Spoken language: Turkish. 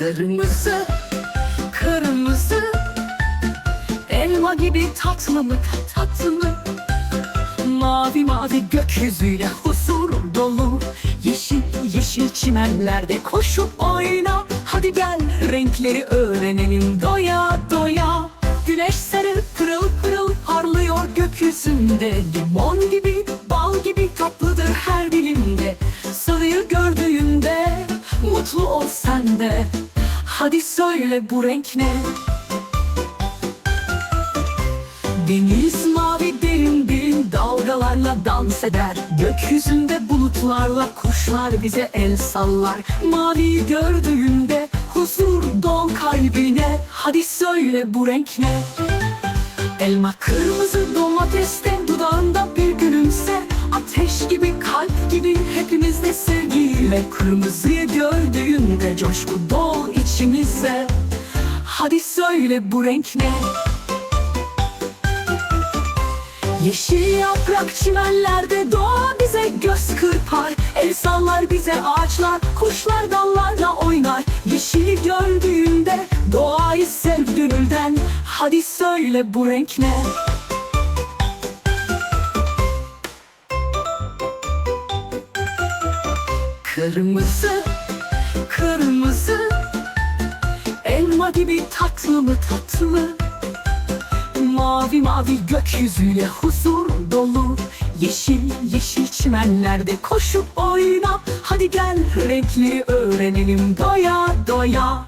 Kırmızı, kırmızı. Elma gibi tatlı mı tatlı mı? Mavi mavi gökyüzüyle huzur dolu. Yeşil yeşil çimenlerde koşup oyna. Hadi gel renkleri öğrenelim doya doya. Güneş sarı pırıl pırıl parlıyor gökyüzünde. Limon gibi bal gibi tatlıdır her dilimde Sarıyı gördüğünde mutlu ol sen de Hadi söyle bu renk ne? Deniz mavi derin derin dalgalarla dans eder Gökyüzünde bulutlarla kuşlar bize el sallar Maviyi gördüğünde huzur dol kalbine Hadi söyle bu renk ne? Elma kırmızı domateste dudağında bir sevgiyle Kırmızıyı gördüğünde coşku dol içimize Hadi söyle bu renk ne? Yeşil yaprak çimenlerde doğa bize göz kırpar El sallar bize ağaçlar, kuşlar dallarla oynar Yeşili gördüğünde doğayı sev gönülden Hadi söyle bu renk ne? Kırmızı, kırmızı. Elma gibi tatlı mı tatlı? Mavi mavi gökyüzüyle huzur dolu. Yeşil yeşil çimenlerde koşup oyna. Hadi gel renkleri öğrenelim doya doya